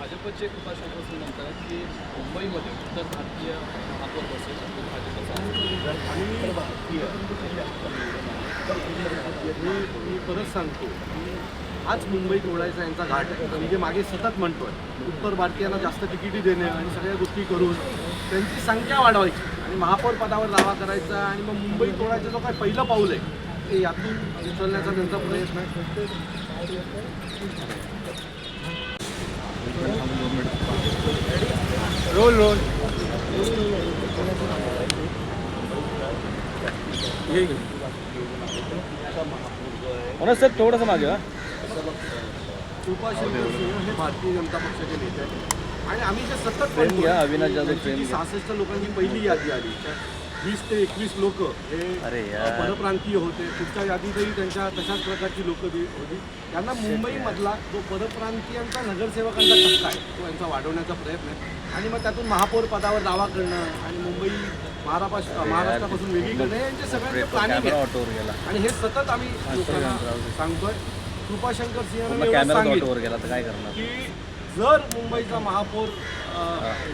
भाजपचे कृपा शंकर म्हणतात की मुंबईमध्ये उत्तर भारतीय महापौर बसेल तो भाजपचा मी मी परत सांगतो की हाच मुंबईत ओढायचा यांचा घाट आहे. म्हणजे मागे सतत म्हणतोय उत्तर भारतीयांना जास्त तिकिटी देणे आणि सगळ्या गोष्टी करून त्यांची संख्या वाढवायची आणि महापौर पदावर दावा करायचा आणि मग मुंबईत ओढायचं जो काय पहिलं पाऊल आहे ते यातून उचलण्याचा त्यांचा प्रयत्न आहे. रोल रोल म्हणून सर थोडंसं मागे हा. कृपाशंकर सिंह हे भारतीय जनता पक्षाचे नेते आहेत आणि आम्ही जे सतत फ्रेम म्हणतोय घ्या, की अविनाश जाधव यांची फ्रेम जी घ्या. सहासष्ट लोकांची पहिली यादी आली त्यात वीस ते एकवीस लोक हे अरे यार. परप्रांतीय होते. पुढच्या यादीतही त्यांच्या तशाच प्रकारची लोक होती. त्यांना मुंबईमधला जो परप्रांतीयांचा नगरसेवकांचा टक्का आहे तो यांचा वाढवण्याचा प्रयत्न आहे. आणि मग त्यातून महापौर पदावर दावा करणं आणि मुंबई महाराष्ट्र महाराष्ट्रापासून वेगळी करणं हे यांचे सगळ्यांचे प्लॅनिंग कॅमेरा आहे. ऑटोवर गेला. आणि हे सतत आम्ही लोकांना सांगतोय. कृपाशंकर सिंह कॅमेरा सांगितलं ऑटोवर गेला तर काय करणार? की जर मुंबईचा महापौर अ,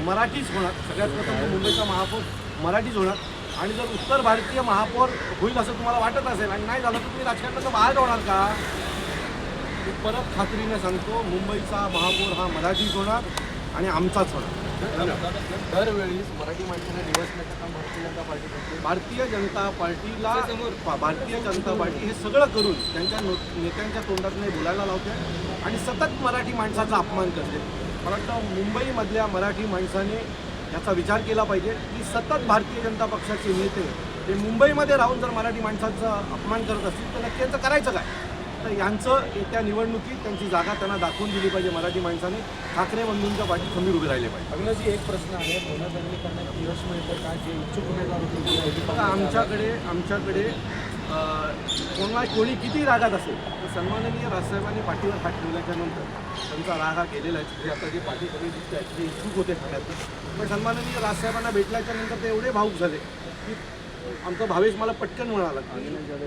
मराठीच होणार सगळ्यात प्रथम मुंबईचा महापौर मराठीच होणार. आणि जर उत्तर भारतीय महापौर होईल असं तुम्हाला वाटत असेल आणि नाही झालं तर तुम्ही राजकारणाचं बाहेर होणार का? मी परत खात्रीने सांगतो मुंबईचा महापौर हा मराठीच होणार आणि आमचाच होणार. दरवेळीच मराठी माणसाने काम भारतीय जनता पार्टी करते. भारतीय जनता पार्टीला भारतीय जनता पार्टी हे सगळं करून त्यांच्या नो- नेत्यांच्या तोंडात नाही बोलायला लावते आणि सतत मराठी माणसाचा अपमान करते. मला वाटतं मुंबईमधल्या मराठी माणसाने याचा विचार केला पाहिजे की सतत भारतीय जनता पक्षाचे नेते हे मुंबईमध्ये राहून जर मराठी माणसाचा अपमान करत असतील तर नक्की यांचं करायचं काय? तर यांचं येत्या निवडणुकीत त्यांची जागा त्यांना दाखवून दिली पाहिजे मराठी माणसाने. ठाकरे बंधूंच्या पाठी खंबीर उभे राहिले पाहिजे. अविनाशजी एक प्रश्न आहे. भवनादंगली करण्यात यश मिळतं का? जे इच्छुक उमेदवार होते बघा आमच्याकडे आमच्याकडे कोणा कोणी किती रागात असेल तर सन्माननीय राजसाहेबांनी पाठीवर हात ठेवल्याच्यानंतर त्यांचा राग हा गेलेला आहे. जे आता जे पाठी कमी दिसत आहेत ते इच्छुक होते ठाण्यात पण सन्माननीय राजसाहेबांना भेटल्याच्या नंतर ते एवढे भाऊक झाले की आमचा भावेश मला पटकन म्हणाला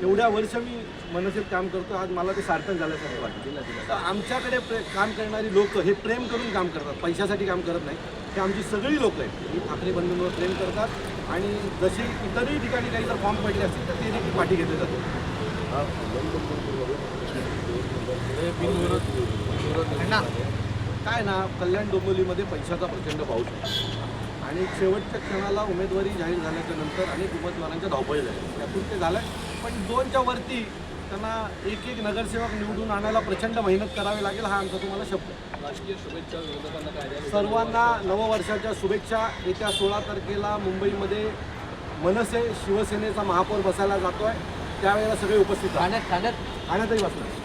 एवढ्या वर्ष मी मनसेत काम करतो आज मला ते सार्थक झाल्यासारखं वाटतं. तर आमच्याकडे प्रे काम करणारी लोक हे प्रेम करून काम करतात पैशासाठी काम करत नाही ते आमची सगळी लोक आहेत. ही ठाकरे बंधूंवर प्रेम करतात आणि जशी इतरही ठिकाणी काही जर फॉर्म पडले असतील तर ते देखील पाठी घेतले जाते काय ना कल्याण डोंबिवलीमध्ये पैशाचा प्रचंड पाऊस आहे आणि शेवटच्या क्षणाला उमेदवारी जाहीर झाल्याच्यानंतर अनेक उमेदवारांच्या धावपळी झाल्या. त्यातून ते झालं. पण दोनच्या वरती त्यांना एक एक नगरसेवक निवडून आणायला प्रचंड मेहनत करावी लागेल हा आमचा तुम्हाला शब्द आहे. सर्वांना नववर्षाच्या शुभेच्छा. येत्या सोळा तारखेला मुंबईमध्ये मनसे शिवसेनेचा महापौर बसायला जातोय. त्यावेळेला सगळे उपस्थित राहण्यात ठाण्यात ठाण्यातही बसणार.